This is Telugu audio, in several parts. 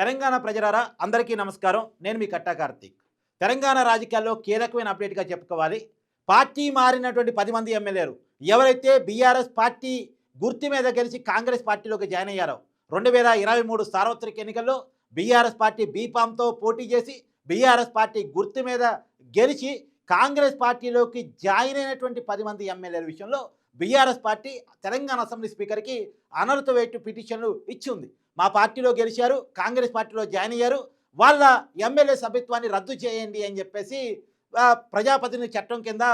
తెలంగాణ ప్రజలారా అందరికీ నమస్కారం. నేను మీ కట్టా కార్తీక్. తెలంగాణ రాజకీయాల్లో కీలకమైన అప్డేట్గా చెప్పుకోవాలి. పార్టీ మారినటువంటి పది మంది ఎమ్మెల్యేలు ఎవరైతే బీఆర్ఎస్ పార్టీ గుర్తు మీద గెలిచి కాంగ్రెస్ పార్టీలోకి జాయిన్ అయ్యారో రెండు వేల ఇరవై మూడు సార్వత్రిక ఎన్నికల్లో బీఆర్ఎస్ పార్టీ బీపామ్తో పోటీ చేసి బీఆర్ఎస్ పార్టీ గుర్తు మీద గెలిచి కాంగ్రెస్ పార్టీలోకి జాయిన్ అయినటువంటి పది మంది ఎమ్మెల్యేల విషయంలో బీఆర్ఎస్ పార్టీ తెలంగాణ అసెంబ్లీ స్పీకర్కి అనర్హ వేటు పిటిషన్లు ఇచ్చింది. మా పార్టీలో గెలిచారు కాంగ్రెస్ పార్టీలో జాయిన్ అయ్యారు వాళ్ళ ఎమ్మెల్యే సభ్యత్వాన్ని రద్దు చేయండి అని చెప్పేసి ప్రజాప్రతినిధి చట్టం కింద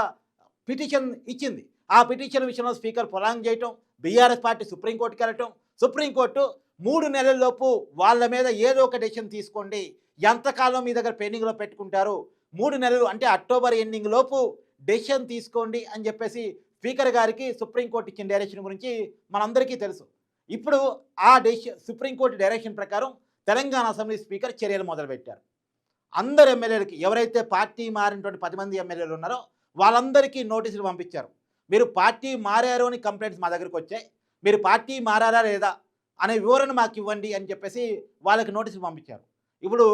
పిటిషన్ ఇచ్చింది. ఆ పిటిషన్ విషయంలో స్పీకర్ పొలాంగ్ చేయటం బీఆర్ఎస్ పార్టీ సుప్రీంకోర్టుకి వెళ్ళటం సుప్రీంకోర్టు మూడు నెలల్లోపు వాళ్ళ మీద ఏదో ఒక డెసిషన్ తీసుకోండి ఎంతకాలం మీ దగ్గర పెండింగ్లో పెట్టుకుంటారు మూడు నెలలు అంటే అక్టోబర్ ఎండింగ్ లోపు డెసిషన్ తీసుకోండి అని చెప్పేసి స్పీకర్ గారికి సుప్రీంకోర్టు ఇచ్చిన డైరెక్షన్ గురించి మనందరికీ తెలుసు. ఇప్పుడు ఆ డెసిషన్ సుప్రీంకోర్టు డైరెక్షన్ ప్రకారం తెలంగాణ అసెంబ్లీ స్పీకర్ చర్యలు మొదలుపెట్టారు. అందరు ఎమ్మెల్యేలకి ఎవరైతే పార్టీ మారినటువంటి పది మంది ఎమ్మెల్యేలు ఉన్నారో వాళ్ళందరికీ నోటీసులు పంపించారు. మీరు పార్టీ మారారు అని కంప్లైంట్స్ మా దగ్గరికి వచ్చాయి. మీరు పార్టీ మారారా లేదా అనే వివరణ మాకు ఇవ్వండి అని చెప్పేసి వాళ్ళకి నోటీసులు పంపించారు. ఇప్పుడు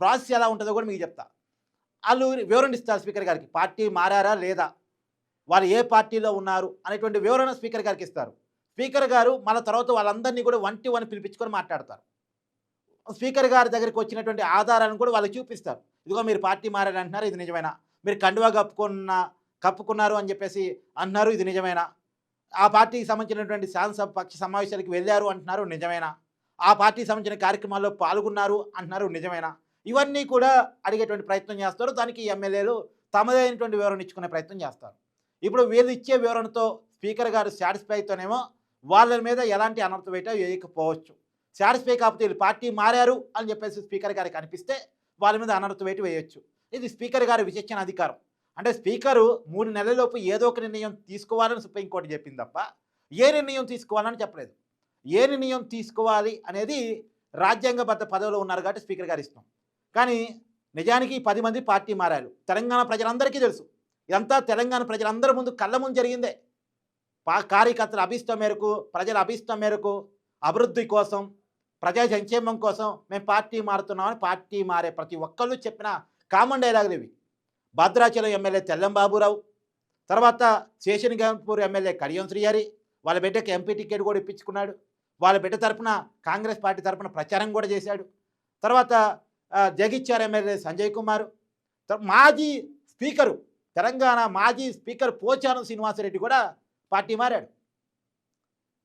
ప్రాసెస్ ఎలా ఉంటుందో కూడా మీకు చెప్తా. వాళ్ళు వివరణ ఇస్తారు స్పీకర్ గారికి. పార్టీ మారారా లేదా వాళ్ళు ఏ పార్టీలో ఉన్నారు అనేటువంటి వివరణ స్పీకర్ గారికి ఇస్తారు. స్పీకర్ గారు మన తర్వాత వాళ్ళందరినీ కూడా వంటి వన్ పిలిపించుకొని మాట్లాడతారు. స్పీకర్ గారి దగ్గరికి వచ్చినటువంటి ఆధారాలను కూడా వాళ్ళకి చూపిస్తారు. ఇదిగో మీరు పార్టీ మారని అంటున్నారు ఇది నిజమేనా? మీరు కండువా కప్పుకున్న కప్పుకున్నారు అని చెప్పేసి అన్నారు ఇది నిజమేనా? ఆ పార్టీకి సంబంధించినటువంటి శాసనసభ పక్ష సమావేశాలకు వెళ్ళారు అంటున్నారు నిజమేనా? ఆ పార్టీకి సంబంధించిన కార్యక్రమాల్లో పాల్గొన్నారు అంటున్నారు నిజమేనా? ఇవన్నీ కూడా అడిగేటువంటి ప్రయత్నం చేస్తారు. దానికి ఎమ్మెల్యేలు తమదైనటువంటి వివరణ ఇచ్చుకునే ప్రయత్నం చేస్తారు. ఇప్పుడు వీళ్ళు ఇచ్చే వివరణతో స్పీకర్ గారు సాటిస్ఫై అయితేనేమో వాళ్ళ మీద ఎలాంటి అనర్థ వేట వేయకపోవచ్చు. సాటిస్ఫై కాకపోతే వీళ్ళు పార్టీ మారారు అని చెప్పేసి స్పీకర్ గారికి అనిపిస్తే వాళ్ళ మీద అనర్థ వేటు వేయొచ్చు. ఇది స్పీకర్ గారి విచక్షణ అధికారం. అంటే స్పీకరు మూడు నెలలలోపు ఏదో ఒక నిర్ణయం తీసుకోవాలని సుప్రీంకోర్టు చెప్పింది తప్ప ఏ నిర్ణయం తీసుకోవాలని చెప్పలేదు. ఏ నిర్ణయం తీసుకోవాలి అనేది రాజ్యాంగబద్ధ పదవిలో ఉన్నారు కాబట్టి స్పీకర్ గారు ఇష్టం. కానీ నిజానికి పది మంది పార్టీ మారారు. తెలంగాణ ప్రజలందరికీ తెలుసు. ఇదంతా తెలంగాణ ప్రజలందరి ముందు కళ్ళ ముందు జరిగిందే. పా కార్యకర్తల అభిష్టం మేరకు ప్రజల అభిష్టం మేరకు అభివృద్ధి కోసం ప్రజా సంక్షేమం కోసం మేము పార్టీ మారుతున్నామని పార్టీ మారే ప్రతి ఒక్కళ్ళు చెప్పిన కామన్ డైలాగులు ఇవి. భద్రాచలం ఎమ్మెల్యే తెల్లం బాబురావు తర్వాత శేషన్గంపూర్ ఎమ్మెల్యే కడియం శ్రీహరి వాళ్ళ బిడ్డకి ఎంపీ టికెట్ కూడా ఇప్పించుకున్నాడు. వాళ్ళ బిడ్డ తరఫున కాంగ్రెస్ పార్టీ తరఫున ప్రచారం కూడా చేశాడు. తర్వాత ఆ, ఎమ్మెల్యే సంజయ్ కుమార్ మాజీ స్పీకరు తెలంగాణ మాజీ స్పీకర్ పోచారం శ్రీనివాసరెడ్డి కూడా పార్టీ మారాడు.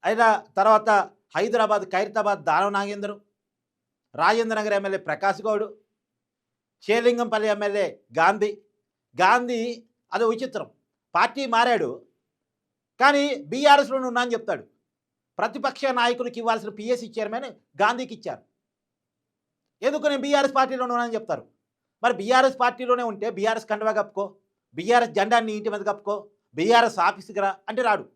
అయినా తర్వాత హైదరాబాద్ ఖైరతాబాద్ దానవ నాగేంద్రం రాజేంద్ర నగర్ ఎమ్మెల్యే ప్రకాష్ గౌడ్ చేలింగంపల్లి ఎమ్మెల్యే గాంధీ. గాంధీ అది విచిత్రం. పార్టీ మారాడు. కానీ బీఆర్ఎస్లోనే ఉన్నా అని చెప్తాడు. ప్రతిపక్ష నాయకులకు ఇవ్వాల్సిన పిఎస్సి చైర్మన్ గాంధీకి ఇచ్చారు. ఎందుకు నేను బీఆర్ఎస్ పార్టీలోనే ఉన్నానని చెప్తారు? మరి బీఆర్ఎస్ పార్టీలోనే ఉంటే బీఆర్ఎస్ కండవా కప్పుకో? బీఆర్ఎస్ జెండాన్ని ఇంటి మీద కప్పుకో బీఆర్ఎస్ ఆఫీస్కి రా అంటే రాడు.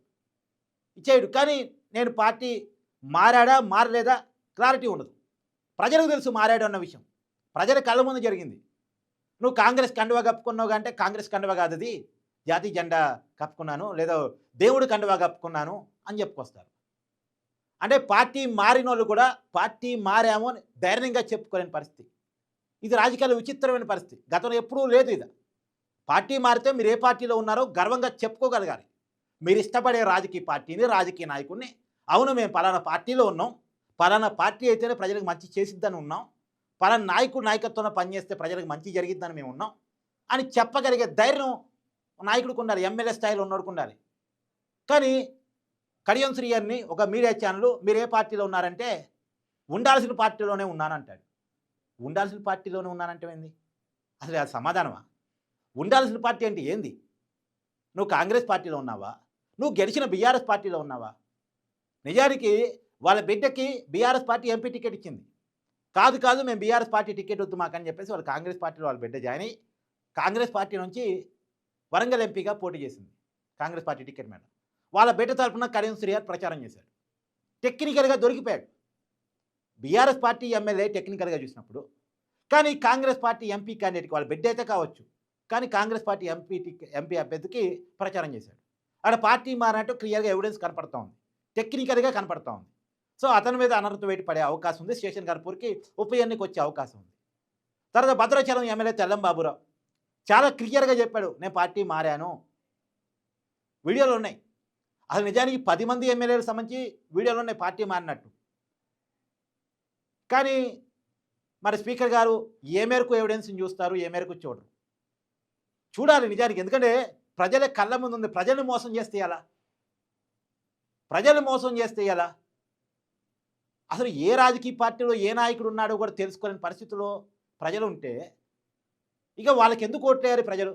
ఇచ్చేయడు. కానీ నేను పార్టీ మారాడా మారలేదా? క్లారిటీ ఉండదు. ప్రజలకు తెలుసు మారాడు అన్న విషయం. ప్రజల కళ్ళ ముందు జరిగింది. నువ్వు కాంగ్రెస్ కండువా కప్పుకున్నావు అంటే కాంగ్రెస్ కండువా కాదు అది. జాతీయ జెండా కప్పుకున్నాను లేదా దేవుడు కండువా కప్పుకున్నాను అని చెప్పుకొస్తారు. అంటే పార్టీ మారిన వాళ్ళు కూడా పార్టీ మారాము అని ధైర్యంగా చెప్పుకోలేని పరిస్థితి. ఇది రాజకీయాలు విచిత్రమైన పరిస్థితి. గతంలో ఎప్పుడూ లేదు ఇది. పార్టీ మారితే మీరు ఏ పార్టీలో ఉన్నారో గర్వంగా చెప్పుకోగలగాలి. మీరు ఇష్టపడే రాజకీయ పార్టీని రాజకీయ నాయకుడిని. అవును మేము పలానా పార్టీలో ఉన్నాం. పలానా పార్టీ అయితేనే ప్రజలకు మంచి చేసిద్దని ఉన్నాం. పలానా నాయకుడు నాయకత్వంలో పనిచేస్తే ప్రజలకు మంచి జరిగిద్దని మేము ఉన్నాం అని చెప్పగలిగే ధైర్యం నాయకుడికి ఉండాలి ఎమ్మెల్యే స్థాయిలో ఉన్నోడికి ఉండాలి. కానీ కడియం శ్రీయర్ని ఒక మీడియా ఛానల్ మీరు ఏ పార్టీలో ఉన్నారంటే ఉండాల్సిన పార్టీలోనే ఉన్నానంటాడు. ఉండాల్సిన పార్టీలోనే ఉన్నానంటే ఏంది? అసలు అది సమాధానమా? ఉండాల్సిన పార్టీ అంటే ఏంది? నువ్వు కాంగ్రెస్ పార్టీలో ఉన్నావా? నువ్వు గెలిచిన బీఆర్ఎస్ పార్టీలో ఉన్నావా? నిజానికి వాళ్ళ బిడ్డకి బీఆర్ఎస్ పార్టీ ఎంపీ టికెట్ ఇచ్చింది. కాదు కాదు మేము బీఆర్ఎస్ పార్టీ టికెట్ వద్దు మాకని చెప్పేసి వాళ్ళు కాంగ్రెస్ పార్టీలో వాళ్ళ బిడ్డ జాయిన్ అయ్యి కాంగ్రెస్ పార్టీ నుంచి వరంగల్ ఎంపీగా పోటీ చేసింది. కాంగ్రెస్ పార్టీ టికెట్ మీద. వాళ్ళ బిడ్డ తరఫున కరీం శ్రీహర్ ప్రచారం చేశాడు. టెక్నికల్గా దొరికిపోయాడు. బీఆర్ఎస్ పార్టీ ఎమ్మెల్యే టెక్నికల్గా చూసినప్పుడు కానీ కాంగ్రెస్ పార్టీ ఎంపీ క్యాండిడేట్కి వాళ్ళ బిడ్డ అయితే కావచ్చు. కానీ కాంగ్రెస్ పార్టీ ఎంపీ ఎంపీ అభ్యర్థికి ప్రచారం చేశాడు. అక్కడ పార్టీ మారినట్టు క్లియర్గా ఎవిడెన్స్ కనపడతా ఉంది. టెక్నికల్గా కనపడతా ఉంది. సో అతని మీద అనర్హత వేటు పడే అవకాశం ఉంది. స్టేషన్ గార్పూర్కి ఉప ఎన్నిక వచ్చే అవకాశం ఉంది. తర్వాత భద్రాచలం ఎమ్మెల్యే తెల్లం బాబురావు చాలా క్లియర్గా చెప్పాడు నేను పార్టీ మారాను. వీడియోలు ఉన్నాయి. అసలు నిజానికి పది మంది ఎమ్మెల్యేలకు సంబంధించి వీడియోలు ఉన్నాయి పార్టీ మారినట్టు. కానీ మరి స్పీకర్ గారు ఏ మేరకు ఎవిడెన్స్ని చూస్తారు ఏ మేరకు చూడరు? చూడాలి నిజానికి. ఎందుకంటే ప్రజల కళ్ళ ముందు ఉంది. ప్రజలు మోసం చేస్తే ఎలా? ప్రజలు మోసం చేస్తే ఎలా? అసలు ఏ రాజకీయ పార్టీలో ఏ నాయకుడు ఉన్నాడో కూడా తెలుసుకోలేని పరిస్థితిలో ప్రజలు ఉంటే ఇక వాళ్ళకి ఎందుకు ఓట్లేయారు ప్రజలు?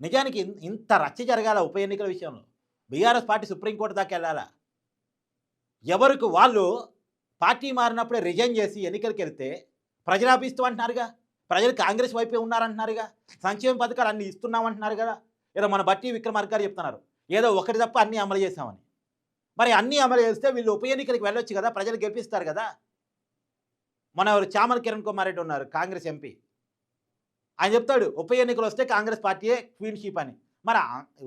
నిజానికి ఇంత రచ్చ జరగాల ఉప ఎన్నికల విషయంలో. బీఆర్ఎస్ పార్టీ సుప్రీంకోర్టు దాకా వెళ్ళాలా? ఎవరికి వాళ్ళు పార్టీ మారినప్పుడే రిజైన్ చేసి ఎన్నికలకు వెళ్తే ప్రజలు అంటున్నారుగా ప్రజలు కాంగ్రెస్ వైపే ఉన్నారంటున్నారుగా. సంక్షేమ పథకాలు అన్ని ఇస్తున్నామంటున్నారు కదా. ఏదో మన బట్టి విక్రమార్క గారు చెప్తున్నారు. ఏదో ఒకటి తప్ప అన్నీ అమలు చేసామని మరి అన్నీ అమలు చేస్తే వీళ్ళు ఉప ఎన్నికలకు వెళ్ళొచ్చు కదా ప్రజలు గెలిపిస్తారు కదా. మన ఎవరు చామల కిరణ్ కుమార్ రెడ్డి ఉన్నారు కాంగ్రెస్ ఎంపీ. ఆయన చెప్తాడు ఉప ఎన్నికలు వస్తే కాంగ్రెస్ పార్టీయే క్వీన్షిప్ అని. మరి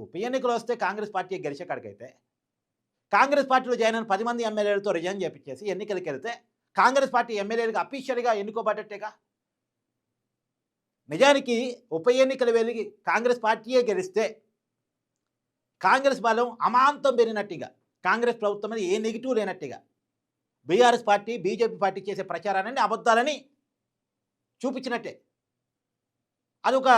ఉప ఎన్నికలు వస్తే కాంగ్రెస్ పార్టీ గెలిచే కాడికైతే కాంగ్రెస్ పార్టీలో జాయిన్ అయిన పది మంది ఎమ్మెల్యేలతో రిజైన్ చేపించేసి ఎన్నికలకు వెళ్తే కాంగ్రెస్ పార్టీ ఎమ్మెల్యేలకు అఫీషియల్గా ఎన్నుకోబడ్డట్టేగా? నిజానికి ఉప ఎన్నికలు వెళ్ళి కాంగ్రెస్ పార్టీయే గెలిస్తే కాంగ్రెస్ బలం అమాంతం పెరిగినట్టుగా కాంగ్రెస్ ప్రభుత్వం మీద ఏ నెగిటివ్ లేనట్టుగా బీఆర్ఎస్ పార్టీ బీజేపీ పార్టీ చేసే ప్రచారాన్ని అబద్ధాలని చూపించినట్టే. అదొక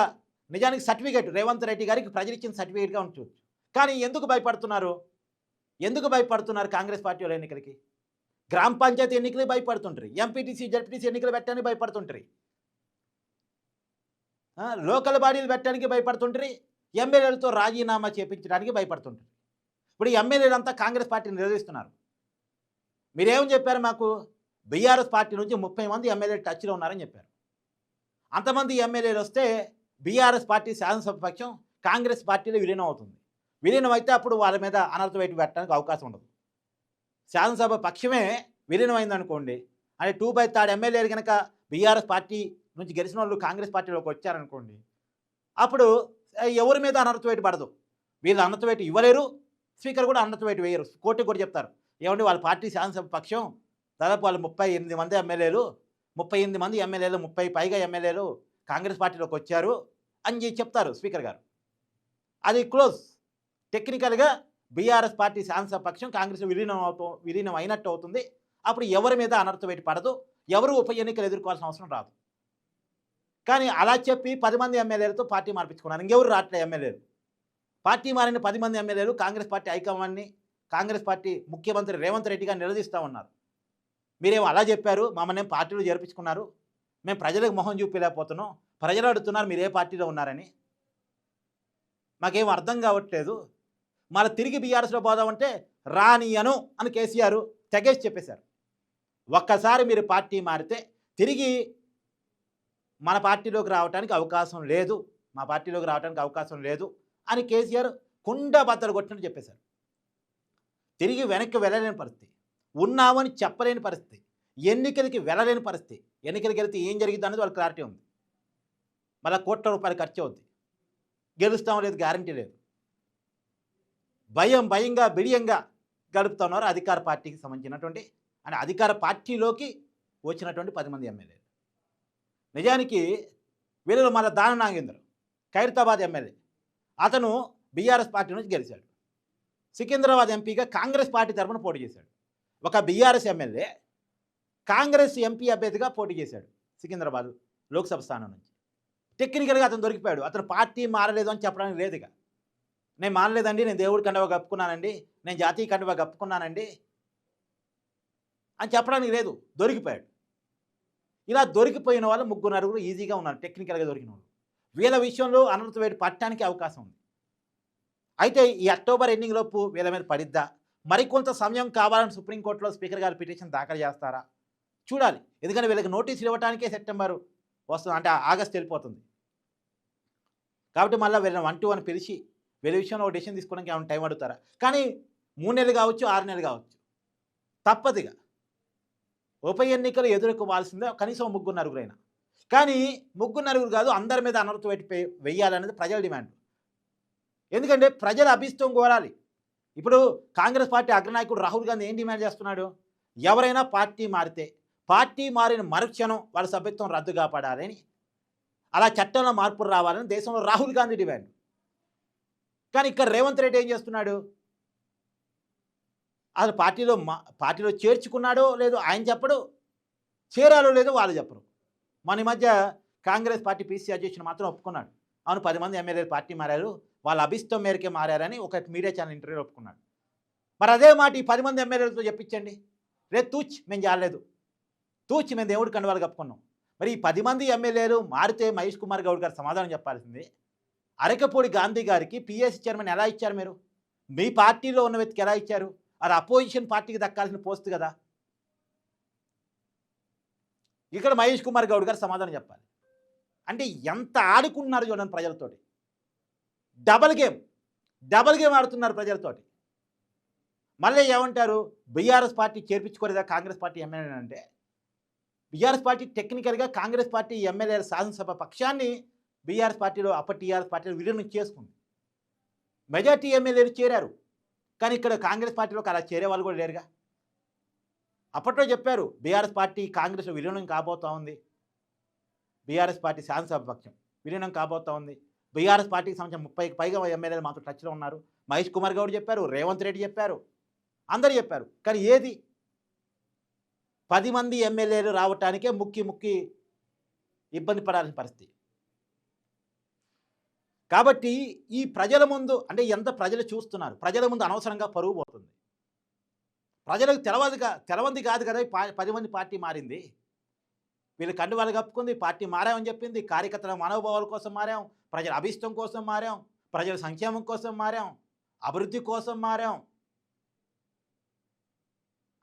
నిజానికి సర్టిఫికేట్. రేవంత్ రెడ్డి గారికి ప్రజలు ఇచ్చిన సర్టిఫికేట్గా ఉంచవచ్చు కానీ ఎందుకు భయపడుతున్నారు? ఎందుకు భయపడుతున్నారు కాంగ్రెస్ పార్టీ వాళ్ళ ఎన్నికలకి? గ్రామ పంచాయతీ ఎన్నికలే భయపడుతుంటారు. ఎంపీటీసీ జడ్పీటీసీ ఎన్నికలు పెట్టడానికి భయపడుతుంటారు. లోకల్ బాడీలు పెట్టడానికి భయపడుతుంటారు ఎమ్మెల్యేలతో రాజీనామా చేపించడానికి భయపడుతుంటారు ఇప్పుడు ఎమ్మెల్యేలు అంతా కాంగ్రెస్ పార్టీని నిలదీస్తున్నారు. మీరేమని చెప్పారు మాకు? బీఆర్ఎస్ పార్టీ నుంచి ముప్పై మంది ఎమ్మెల్యేలు టచ్లో ఉన్నారని చెప్పారు. అంతమంది ఎమ్మెల్యేలు వస్తే బీఆర్ఎస్ పార్టీ శాసనసభ పక్షం కాంగ్రెస్ పార్టీలో విలీనం అవుతుంది. విలీనం అయితే అప్పుడు వాళ్ళ మీద అనర్థ బయట పెట్టడానికి అవకాశం ఉండదు. శాసనసభ పక్షమే విలీనం అయిందనుకోండి అంటే టూ బై థర్డ్ ఎమ్మెల్యేలు కనుక బీఆర్ఎస్ పార్టీ నుంచి గెలిచిన వాళ్ళు కాంగ్రెస్ పార్టీలోకి వచ్చారనుకోండి అప్పుడు ఎవరి మీద అనర్థ వేటు పడదు. వీళ్ళు అనర్థ వేటు ఇవ్వలేరు స్పీకర్ కూడా అనర్థ వేటు వేయరు. కోర్టు కూడా చెప్తారు. ఏమంటే వాళ్ళ పార్టీ శాసనసభ పక్షం దాదాపు వాళ్ళు ముప్పై ఎనిమిది మంది ఎమ్మెల్యేలు ముప్పై ఎనిమిది మంది ఎమ్మెల్యేలు ముప్పై పైగా ఎమ్మెల్యేలు కాంగ్రెస్ పార్టీలోకి వచ్చారు అని చెప్తారు స్పీకర్ గారు. అది క్లోజ్. టెక్నికల్గా బీఆర్ఎస్ పార్టీ శాసనసభ పక్షం కాంగ్రెస్ విలీనం అవుతూ విలీనం అయినట్టు అవుతుంది. అప్పుడు ఎవరి మీద అనర్థ వేటు పడదు. ఎవరు ఉప ఎన్నికలు ఎదుర్కోవాల్సిన అవసరం రాదు. కానీ అలా చెప్పి పది మంది ఎమ్మెల్యేలతో పార్టీ మార్పించుకున్నారు. ఇంకెవరు రాట్లే ఎమ్మెల్యేలు. పార్టీ మారిన పది మంది ఎమ్మెల్యేలు కాంగ్రెస్ పార్టీ హైకమాండ్ని కాంగ్రెస్ పార్టీ ముఖ్యమంత్రి రేవంత్ రెడ్డి గారిని నిలదీస్తూ ఉన్నారు. మీరేమో అలా చెప్పారు మమ్మల్ని పార్టీలో జరిపించుకున్నారు మేము ప్రజలకు మొహం చూపించలేకపోతున్నాం ప్రజలు అడుగుతున్నారు మీరు ఏ పార్టీలో ఉన్నారని. మాకేం అర్థం కావట్లేదు. మళ్ళీ తిరిగి బీఆర్ఎస్లో పోదామంటే రానియను అని కేసీఆర్ తెగేసి చెప్పేశారు. ఒక్కసారి మీరు పార్టీ మారితే తిరిగి మన పార్టీలోకి రావడానికి అవకాశం లేదు మా పార్టీలోకి రావడానికి అవకాశం లేదు అని కేసీఆర్ కుండ బద్దలు కొట్టినట్టు చెప్పేశారు. తిరిగి వెనక్కి వెళ్ళలేని పరిస్థితి ఉన్నామని చెప్పలేని పరిస్థితి ఎన్నికలకి వెళ్ళలేని పరిస్థితి ఎన్నికలకి వెళితే ఏం జరిగింది అనేది వాళ్ళకి క్లారిటీ ఉంది. మళ్ళీ కోట్ల రూపాయలు ఖర్చు అవుద్ది. గెలుస్తాం లేదు గ్యారంటీ లేదు. భయం భయంగా బిడియంగా గడుపుతున్నారు అధికార పార్టీకి సంబంధించినటువంటి అంటే అధికార పార్టీలోకి వచ్చినటువంటి పది మంది ఎమ్మెల్యేలు. నిజానికి వీళ్ళలో మన దాన నాగేంద్ర ఖైరతాబాద్ ఎమ్మెల్యే. అతను బీఆర్ఎస్ పార్టీ నుంచి గెలిచాడు. సికింద్రాబాద్ ఎంపీగా కాంగ్రెస్ పార్టీ తరఫున పోటీ చేశాడు. ఒక బీఆర్ఎస్ ఎమ్మెల్యే కాంగ్రెస్ ఎంపీ అభ్యర్థిగా పోటీ చేశాడు సికింద్రాబాద్ లోక్సభ స్థానం నుంచి. టెక్నికల్గా అతను దొరికిపోయాడు. అతను పార్టీ మారలేదు అని చెప్పడానికి లేదుగా. నేను మారలేదండి నేను దేవుడి కండవ కప్పుకున్నానండి నేను జాతీయ కండవ కప్పుకున్నానండి అని చెప్పడానికి లేదు. దొరికిపోయాడు. ఇలా దొరికిపోయిన వాళ్ళు ముగ్గురు నలుగురు ఈజీగా ఉన్నారు టెక్నికల్గా దొరికిన వాళ్ళు. వీళ్ళ విషయంలో అనర్థ వేడి పట్టడానికి అవకాశం ఉంది. అయితే ఈ అక్టోబర్ ఎండింగ్ లోపు వీళ్ళ మీద పడిద్దా? మరికొంత సమయం కావాలని సుప్రీంకోర్టులో స్పీకర్ గారు పిటిషన్ దాఖలు చేస్తారా? చూడాలి. ఎందుకంటే వీళ్ళకి నోటీసులు ఇవ్వడానికే సెప్టెంబర్ వస్తుంది అంటే ఆగస్ట్ వెళ్ళిపోతుంది. కాబట్టి మళ్ళీ వీళ్ళని వన్ టు వన్ పిలిచి వీళ్ళ విషయంలో ఒక డెసిషన్ తీసుకోవడానికి ఏమైనా టైం అడుగుతారా? కానీ మూడు నెలలు కావచ్చు ఆరు నెలలు కావచ్చు. తప్పదుగా ఉప ఎన్నికలు ఎదుర్కోవాల్సిందే. కనీసం ముగ్గురు నలుగురైనా. కానీ ముగ్గురు నలుగురు కాదు అందరి మీద అనర్థం పెట్టి వెయ్యాలనేది ప్రజల డిమాండ్. ఎందుకంటే ప్రజల అభిష్టం కోరాలి. ఇప్పుడు కాంగ్రెస్ పార్టీ అగ్రనాయకుడు రాహుల్ గాంధీ ఏం డిమాండ్ చేస్తున్నాడు? ఎవరైనా పార్టీ మారితే పార్టీ మారిన మరుక్షణం వాళ్ళ సభ్యత్వం రద్దు కాపాడాలని అలా చట్టంలో మార్పులు రావాలని దేశంలో రాహుల్ గాంధీ డిమాండ్. కానీ ఇక్కడ రేవంత్ రెడ్డి ఏం చేస్తున్నాడు? అసలు పార్టీలో మా పార్టీలో చేర్చుకున్నాడో లేదో ఆయన చెప్పడు చేరాలో లేదో వాళ్ళు చెప్పరు. మన ఈ మధ్య కాంగ్రెస్ పార్టీ పీసీ అధ్యక్షుడు మాత్రం ఒప్పుకున్నాడు. అవును పది మంది ఎమ్మెల్యేలు పార్టీ మారారు వాళ్ళ అభిష్టం మేరకే మారారని ఒక మీడియా ఛానల్ ఇంటర్వ్యూ ఒప్పుకున్నాడు. మరి అదే మాట ఈ పది మంది ఎమ్మెల్యేలతో చెప్పించండి. రే తూచ్ మేము చాలేదు తూచ్ మేము దేవుడి కండువాలు కప్పుకున్నాం. మరి ఈ పది మంది ఎమ్మెల్యేలు మారితే మహేష్ కుమార్ గౌడ్ గారు సమాధానం చెప్పాల్సింది అరకపూడి గాంధీ గారికి పిఎస్సి చైర్మన్ ఎలా ఇచ్చారు మీరు? మీ పార్టీలో ఉన్న వ్యక్తికి ఎలా ఇచ్చారు? అది అపోజిషన్ పార్టీకి దక్కాల్సిన పోస్ట్ కదా. ఇక్కడ మహేష్ కుమార్ గౌడ్ గారు సమాధానం చెప్పాలి. అంటే ఎంత ఆడుకుంటున్నారు చూడండి ప్రజలతోటి. డబల్ గేమ్ డబల్ గేమ్ ఆడుతున్నారు ప్రజలతోటి. మళ్ళీ ఏమంటారు? బీఆర్ఎస్ పార్టీ చేర్పించుకోలేదా కాంగ్రెస్ పార్టీ ఎమ్మెల్యే అంటే? బీఆర్ఎస్ పార్టీ టెక్నికల్గా కాంగ్రెస్ పార్టీ ఎమ్మెల్యేల శాసనసభ పక్షాన్ని బీఆర్ఎస్ పార్టీలో అప్పటి టీఆర్ఎస్ పార్టీలో విలీనం చేసుకుంది. మెజార్టీ ఎమ్మెల్యేలు చేరారు. కానీ ఇక్కడ కాంగ్రెస్ పార్టీలోకి అలా చేరే వాళ్ళు కూడా లేరుగా. అప్పట్లో చెప్పారు బీఆర్ఎస్ పార్టీ కాంగ్రెస్ విలీనం కాబోతా ఉంది. బీఆర్ఎస్ పార్టీ శాసనసభ పక్షం విలీనం కాబోతా ఉంది. బీఆర్ఎస్ పార్టీకి సంబంధించిన ముప్పైకి పైగా ఎమ్మెల్యేలు మాతో టచ్లో ఉన్నారు. మహేష్ కుమార్ గౌడ్ చెప్పారు రేవంత్ రెడ్డి చెప్పారు అందరు చెప్పారు. కానీ ఏది? పది మంది ఎమ్మెల్యేలు రావటానికే ముక్కి ముక్కి ఇబ్బంది పడాల్సిన పరిస్థితి. కాబట్టి ఈ ప్రజల ముందు అంటే ఎంత ప్రజలు చూస్తున్నారు? ప్రజల ముందు అనవసరంగా పరుగు పోతుంది. ప్రజలకు తెలవదు తెలవంది కాదు కదా పా- పది మంది పార్టీ మారింది. వీళ్ళు కండువాలు కప్పుకుంది పార్టీ మారామని చెప్పింది కార్యకర్తల మనోభావాల కోసం మారాం ప్రజల అభిష్టం కోసం మారాం ప్రజల సంక్షేమం కోసం మారాం అభివృద్ధి కోసం మారాం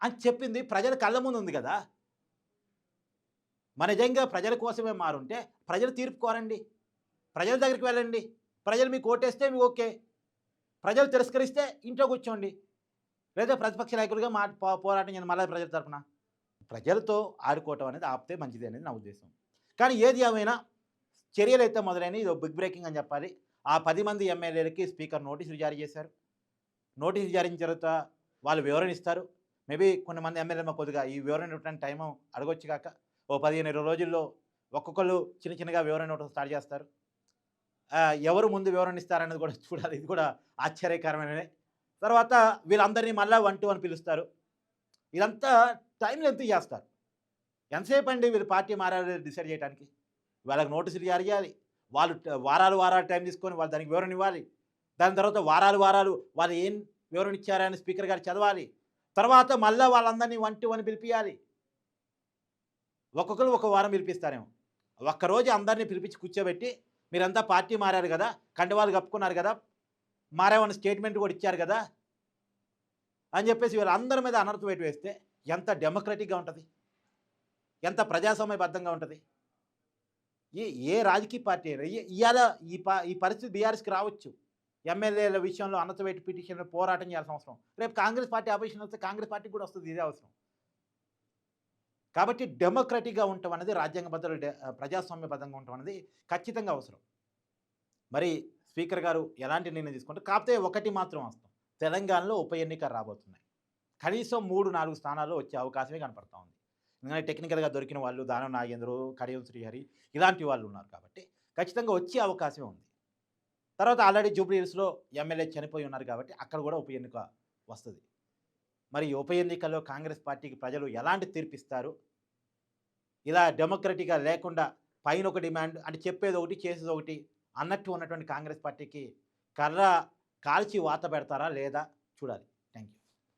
అని చెప్పింది ప్రజల కళ్ళ ముందు ఉంది కదా. మన నిజంగా ప్రజల కోసమే మారుంటే ప్రజలు తీర్పు కోరండి. ప్రజల దగ్గరికి వెళ్ళండి. ప్రజలు మీకు ఓటేస్తే మీకు ఓకే. ప్రజలు తిరస్కరిస్తే ఇంట్లో కూర్చోండి లేదా ప్రతిపక్ష నాయకులుగా మా పోరాటం చేయండి మళ్ళీ ప్రజల తరఫున ప్రజలతో ఆడుకోవటం అనేది ఆపితే మంచిది అనేది నా ఉద్దేశం. కానీ ఏది ఏమైనా చర్యలు అయితే మొదలైనవి ఇది బిగ్ బ్రేకింగ్ అని చెప్పాలి. ఆ పది మంది ఎమ్మెల్యేలకి స్పీకర్ నోటీసులు జారీ చేశారు. నోటీసులు జారీ చేసిన తర్వాత వాళ్ళు వివరణ ఇస్తారు. మేబీ కొంతమంది ఎమ్మెల్యేలు కొద్దిగా ఈ వివరణ ఇవ్వడానికి టైం అడగొచ్చు కాక ఓ పదిహేను ఇరవై రోజుల్లో ఒక్కొక్కరు చిన్న చిన్నగా వివరణ ఇవ్వడం స్టార్ట్ చేస్తారు. ఎవరు ముందు వివరణ ఇస్తారనేది కూడా చూడాలి. ఇది కూడా ఆశ్చర్యకరమైనదే తర్వాత వీళ్ళందరినీ మళ్ళీ వన్ టు అని పిలుస్తారు. ఇదంతా టైం ఎంత చేస్తారు. ఎంతసేపు అండి వీళ్ళు పార్టీ మారాలి డిసైడ్ చేయడానికి వాళ్ళకి నోటీసులు జారీ చేయాలి వాళ్ళు వారాలు వారాలు టైం తీసుకొని వాళ్ళు దానికి వివరణ ఇవ్వాలి. దాని తర్వాత వారాలు వారాలు వాళ్ళు ఏం వివరణ ఇచ్చారని స్పీకర్ గారు చదవాలి. తర్వాత మళ్ళీ వాళ్ళందరినీ వన్ టు వన్ పిలిపియాలి. ఒక్కొక్కరు ఒక వారం పిలిపిస్తారేమో. ఒక్కరోజు అందరినీ పిలిపించి కూర్చోబెట్టి మీరంతా పార్టీ మారారు కదా కండవాళ్ళు కప్పుకున్నారు కదా మారామని స్టేట్మెంట్ కూడా ఇచ్చారు కదా అని చెప్పేసి వీళ్ళందరి మీద అనర్థ వేటు వేస్తే ఎంత డెమోక్రటిక్గా ఉంటుంది? ఎంత ప్రజాస్వామ్యబద్ధంగా ఉంటుంది? ఏ ఏ రాజకీయ పార్టీ ఈ- ఇవాళ ఈ ఈ పరిస్థితి బీఆర్ఎస్కి రావచ్చు. ఎమ్మెల్యేల విషయంలో అన్నతవేటి పిటిషన్ పోరాటం చేయాల్సిన అవసరం. రేపు కాంగ్రెస్ పార్టీ ఆపోజిషన్ వస్తే కాంగ్రెస్ పార్టీకి కూడా వస్తుంది ఇదే అవసరం. కాబట్టి డెమోక్రటిక్గా ఉండటం అనేది రాజ్యాంగబద్ధ ప్రజాస్వామ్యబద్ధంగా ఉండటం అనేది ఖచ్చితంగా అవసరం. మరి స్పీకర్ గారు ఎలాంటి నిర్ణయం తీసుకుంటారు? కాకపోతే ఒకటి మాత్రం వస్తాం తెలంగాణలో ఉప ఎన్నిక రాబోతున్నాయి. కనీసం మూడు నాలుగు స్థానాల్లో వచ్చే అవకాశమే కనపడతా ఉంది. ఎందుకంటే టెక్నికల్గా దొరికిన వాళ్ళు దానం నాగేంద్రు కడియం శ్రీహరి ఇలాంటి వాళ్ళు ఉన్నారు కాబట్టి ఖచ్చితంగా వచ్చే అవకాశమే ఉంది. తర్వాత ఆల్రెడీ జూబ్లీ హిల్స్లో ఎమ్మెల్యే చనిపోయి ఉన్నారు కాబట్టి అక్కడ కూడా ఉప ఎన్నిక వస్తుంది. మరి ఉప ఎన్నికల్లో కాంగ్రెస్ పార్టీకి ప్రజలు ఎలాంటి తీర్పిస్తారు? ఇలా డెమోక్రటిక్గా లేకుండా పైన ఒక డిమాండ్ అంటే చెప్పేది ఒకటి చేసేది ఒకటి అన్నట్టు ఉన్నటువంటి కాంగ్రెస్ పార్టీకి కర్ర కాల్చి వాత పెడతారా లేదా చూడాలి.